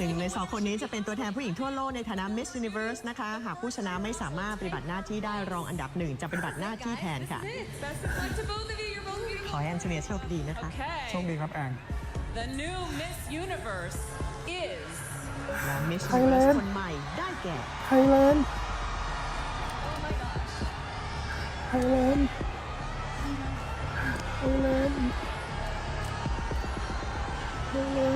องคนนี้จะเป็นตัวแทนผู้หญิงทั่วโลกในฐานะ Miss Universe นะคะ หากผู้ชนะไม่สามารถปฏิบัติหน้าที่ได้รองอันดับหนึ่งจะปฏิบัติหน้าที่แทนค่ะ Best of luck to both of you. You're both ข beautiful. อให้แอนโทเนียโชคดีนะคะ โชค Okay. ดีครับแอน The new Miss Universe is. และ Miss Thailand Universe คนใหม่ได้แก่ ไทยแลนด์ Oh my gosh. ไทยแลนด์ไทยแลนด์ไทยแลนด์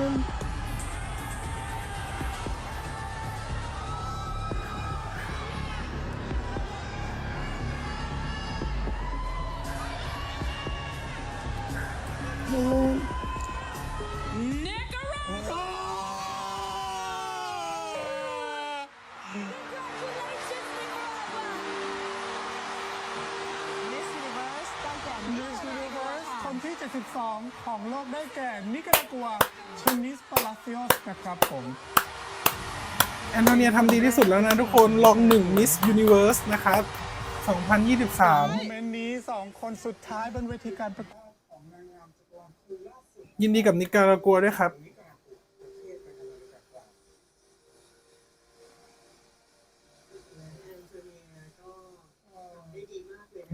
Nicaragua. Miss Universe ได้แก่ Miss Universe คนที่ 72 ของโลกได้แก่นิการากัวชนิสปาลาซิโอสนะครับผม แอนโทเนียทำดีที่สุดแล้วนะทุกคนลองหนึ่ง Miss Universe นะครับโม2023 เมนต์นี้ 2 คนสุดท้ายบนเวทีการประกวด ยินดีกับนิการากัวด้วยครับ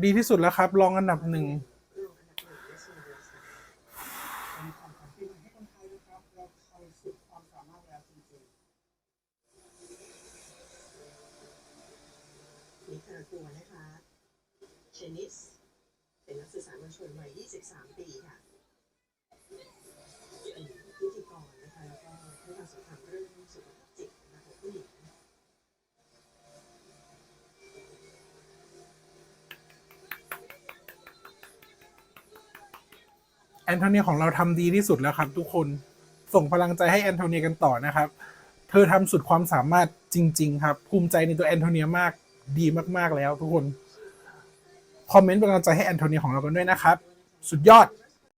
ดีที่สุดแล้วครับลองอันดับหนึ่งนิคารากัวนะคะเชนิส เป็นนักศึกษามวลชนวัย 23 ปีค่ะ แอนโทเนียของเราทำดีที่สุดแล้วครับ ทุกคนส่งพลังใจให้แอนโทเนียกันต่อนะครับ เธอทำสุดความสามารถจริง ๆ ครับ ภูมิใจในตัวแอนโทเนียมากดีมากๆแล้วทุกคน คอมเมนต์เป็นกำลังใจให้แอนโทเนียของเรากันด้วยนะครับ สุดยอด